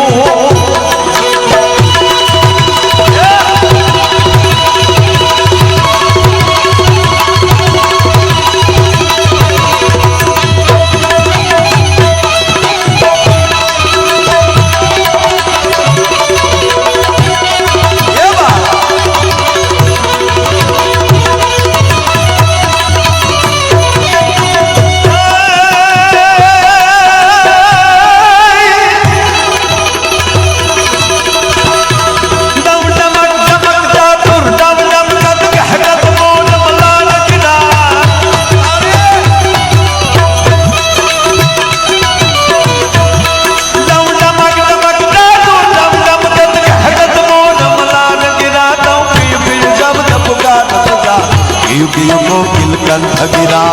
哦哦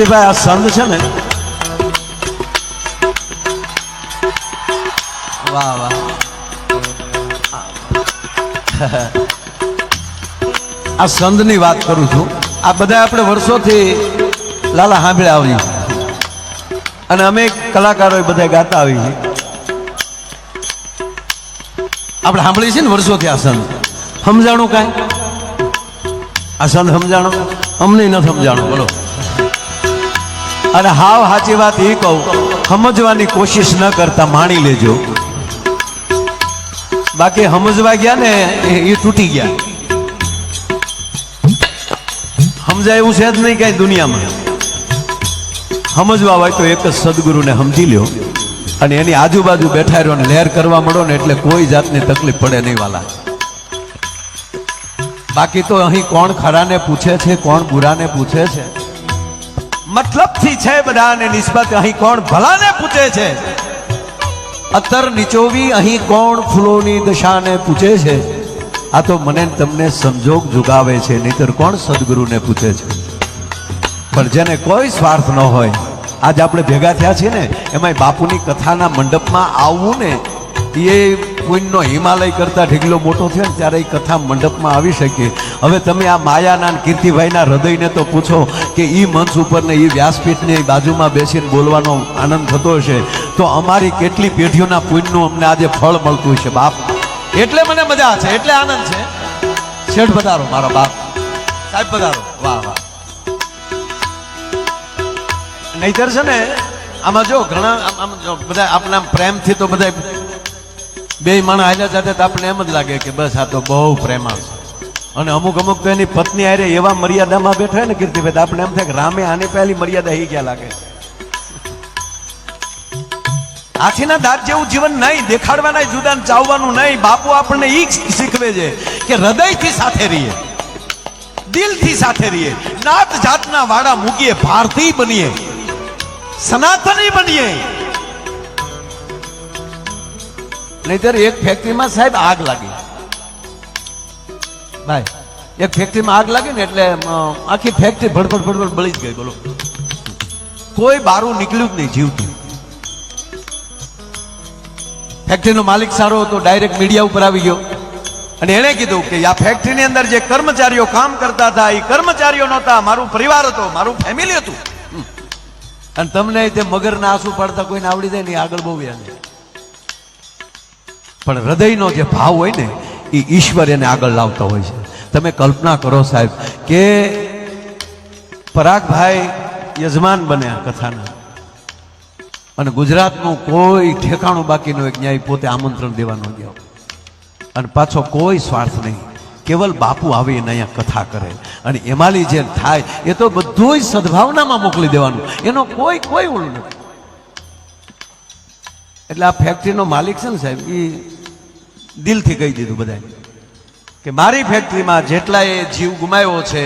કીર્તિભાઈ આ સંત છે ને. વાહ વાહ. આ સંતની વાત કરું છું. આ બધા આપણે વર્ષોથી લાલા સાંભળ્યા આવી અને અમે કલાકારો બધા ગાતા આવી આપણે સાંભળીએ છીએ ને વર્ષોથી આ સંત. સમજાણું કાંઈ? આ સંત સમજાણો? અમને ન સમજાણું, બોલો. અને હાવ સાચી વાત એ કહું, સમજવાની કોશિશ ન કરતા માણી લેજો. બાકી સમજવા ગયા ને એ તૂટી ગયા. સમજાય એવું છે જ નહીં કઈ દુનિયામાં. સમજવા હોય તો એક જ સદગુરુને સમજી લ્યો. અને એની આજુબાજુ બેઠા રહ્યો લહેર કરવા મળો ને એટલે કોઈ જાતની તકલીફ પડે નહીં વાલા. બાકી તો અહીં કોણ ખરાને પૂછે છે, કોણ બુરાને પૂછે છે? મતલબથી છે બધાને નિસ્બત. અહીં કોણ ભલાને પૂછે છે? અત્તર નીચોવી અહીં કોણ ફૂલોની દશાને પૂછે છે? આ તો મને તમને સંજોગ જુગાવે છે, નહીતર કોણ સદગુરુને પૂછે છે? પણ જેને કોઈ સ્વાર્થ ન હોય, આજ આપણે ભેગા થયા છીએ ને, એમાંય બાપુની કથાના મંડપમાં આવવું ને, એ પુણ્યનો હિમાલય કરતાં ઢીગલો મોટો થયો ને ત્યારે એ કથા મંડપમાં આવી શકીએ હવે તમે આ માયાના કીર્તિભાઈના હૃદયને તો પૂછો કે એ મંચ ઉપર ને એ વ્યાસપીઠની બાજુમાં બેસીને બોલવાનો આનંદ થતો હશે. તો અમારી કેટલી પેઢીઓના પુણ્યનું અમને આજે ફળ મળતું છે બાપ. એટલે મને મજા છે, એટલે આનંદ છે. શેઠ પધારો, મારો બાપ. સાહેબ પધારો. વાહ વાહ. નહીતર છે ને, આમાં જો ઘણા, આમ જો બધા આપના પ્રેમથી તો બધા બે માણસ હાલ્યા સાથે તો આપણને એમ જ લાગે કે બસ આ તો બહુ પ્રેમા અને અમુક અમુક તો એની પત્ની આરે એવા મર્યાદામાં બેઠા ને કીર્તિભાઈ, તો આપણે એમ થાય કે રામે આની પહેલી મર્યાદા હી ગયા લાગે? હાથીના દાંત જેવું જીવન નહીં દેખાડવાના જુદા ચાવવાનું નહીં. બાપુ આપણને ઈ શીખવે છે કે હૃદયથી સાથે રહીએ, દિલથી સાથે રહીએ, નાત જાતના વાડા મૂકીએ, ભારતીય બનીએ, સનાતની બનીએ. નહીતર એક ફેક્ટરીમાં સાહેબ આગ લાગી. ભાઈ, એક ફેક્ટરીમાં આગ લાગી ને એટલે આખી ફેક્ટરી ભડભડ ભડભડ બળી જ ગઈ, બોલો. કોઈ બારું નીકળ્યું જ નહીં જીવતું. ફેક્ટરીનો માલિક સારો હતો, ડાયરેક્ટ મીડિયા ઉપર આવી ગયો. અને એણે કીધું કે આ ફેક્ટરીની અંદર જે કર્મચારીઓ કામ કરતા હતા એ કર્મચારીઓ નહોતા, મારું પરિવાર હતો, મારું ફેમિલી હતું. અને તમને તે મગરના આંસુ પાડતા કોઈને આવડી જાય ને આગળ બહુ યાદ પણ હૃદયનો જે ભાવ હોય ને, એ ઈશ્વર એને આગળ લાવતો હોય છે. તમે કલ્પના કરો સાહેબ કે પરાગભાઈ યજમાન બન્યા કથાના. અને ગુજરાતનું કોઈ ઠેકાણું બાકી ન હોય ન્યાય પોતે આમંત્રણ દેવાનો ગયો. અને પાછો કોઈ સ્વાર્થ નહીં. કેવલ બાપુ આવે એને અહીંયા કથા કરે. અને એમાંની જે થાય, એ તો બધું સદભાવનામાં મોકલી દેવાનું. એનો કોઈ કોઈ ઓલું નથી એટલે આ ફેક્ટરીનો માલિક છે ને સાહેબ એ દિલથી કહી દીધું બધાને કે મારી ફેક્ટરીમાં જેટલા એ જીવ ગુમાવ્યો છે,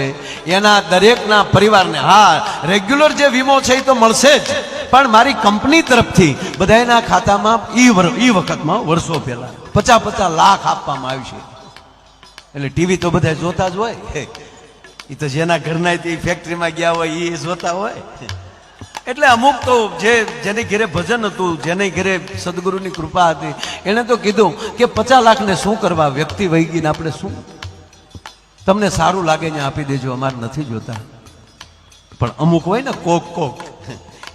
એના દરેકના પરિવારને, હા રેગ્યુલર જે વીમો છે એ તો મળશે જ, પણ મારી કંપની તરફથી બધાના ખાતામાં ઈ ઈ વખતમાં વર્ષો પહેલા પચાસ પચાસ લાખ આપવામાં આવશે એટલે ટીવી તો બધા જોતા જ હોય. એ તો જેના ઘરના તે ફેક્ટરીમાં ગયા હોય એ જોતા હોય. એટલે અમુક તો જે જેની ઘરે ભજન હતું, જેની ઘરે સદગુરુની કૃપા હતી, એણે તો કીધું કે પચાસ લાખને શું કરવા, વ્યક્તિ વહી ગઈને આપણે શું? તમને સારું લાગે ને આપી દેજો, અમારે નથી જોતા. પણ અમુક હોય ને, કોક કોક.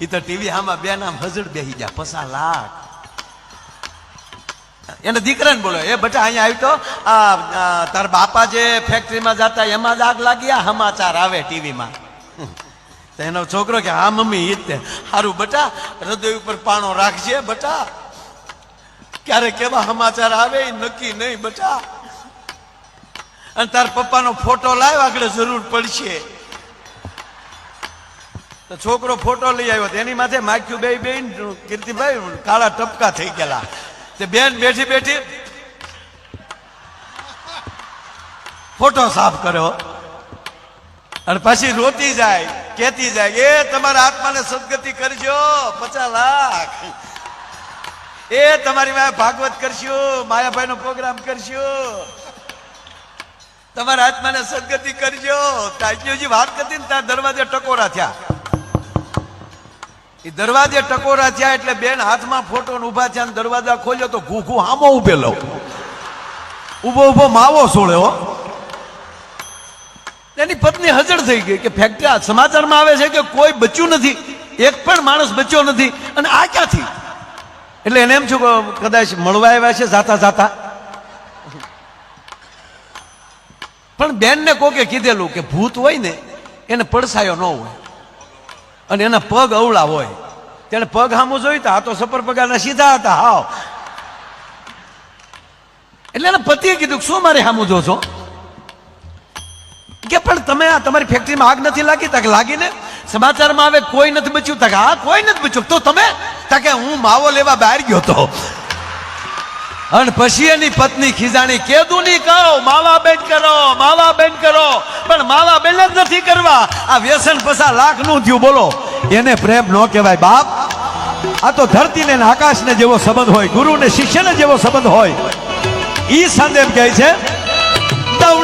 એ તો ટીવી આમાં બે નામ હજડ બેસી ગયા પસા લાખ. એને દીકરાને બોલો, એ બટા, અહીંયા આવી તો તાર બાપા જે ફેક્ટરીમાં જતા, એમાં જ આગ લાગી, આ સમાચાર આવે ટીવીમાં. એનો છોકરો કે, હા, મમ્મી એ જ તે. સારું બટા, હૃદય ઉપર પાણો રાખજે, બટા. ક્યારે કેવા સમાચાર આવે નક્કી નહીં, બટા. અને તાર પપ્પાનો ફોટો લાવ આગળ જરૂર પડશે. તો છોકરો ફોટો લઈ આવ્યો એની માથે માખ્યું બે બેન કીર્તિભાઈ, કાળા ટપકા થઈ ગયેલા. તે બેન બેઠી બેઠી, ફોટો સાફ કર્યો. અને પછી રોતી જાય. કેતી જાય, એ, તમારા આત્માને સદગતિ કરજો, પચાસ લાખ. એ, તમારી માયા ભાગવત કરશું માયાભાઈ નો પ્રોગ્રામ કરશું. તમારા આત્માને સદગતિ કરજો. તાજ્યોજી વાત કરતી ને ત્યાં દરવાજે ટકોરા થયા. એ દરવાજે ટકોરા થયા એટલે બેન હાથમાં ફોટો ઊભા થયા દરવાજા ખોલ્યો તો ઘૂઘું હામો ઉભેલો. ઊભો ઊભો માવો સોળ્યો. એની પત્ની હજર થઈ ગઈ કે ફેક્ટરી સમાચારમાં આવે છે કે કોઈ બચ્યું નથી. એક પણ માણસ બચ્યો નથી. અને આ ક્યાંથી? એટલે એને એમ છું કે કદાચ મળવા આવ્યા છે જાતા જાતા. પણ બેનને કોકે કીધેલું કે ભૂત હોય ને, એને પડસાયો ન હોય. અને એના પગ અવળા હોય. તેને પગ સામું જોયું તો આ તો સપર પગાના સીધા હતા, હાવ. એટલે એના પતિએ કીધું શું મારે સામું જો છો કે પણ તમે આ તમારી ફેક્ટરીમાં આગ નથી લાગી? તક લાગીને? સમાચારમાં આવે, કોઈ નથી બચ્યું. તક, હા, કોઈ નથી બચ્યું. તો તમે? તકે, હું માવો લેવા બહાર ગયો તો. અને પછી એની પત્ની ખીજાણી કેદું નહીં કહો માવા બેન કરો માવા બેન કરો. પણ માવા બેન જ નથી કરવા. આ વ્યસન પસા લાખનું થયું, બોલો. એને પ્રેમ ન કહેવાય, બાપ. આ તો ધરતીને ને આકાશને જેવો સંબંધ હોય ગુરુ ને શિષ્યને જેવો સંબંધ હોય. ઈ સંદેશ કહે છે દમ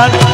Thank you.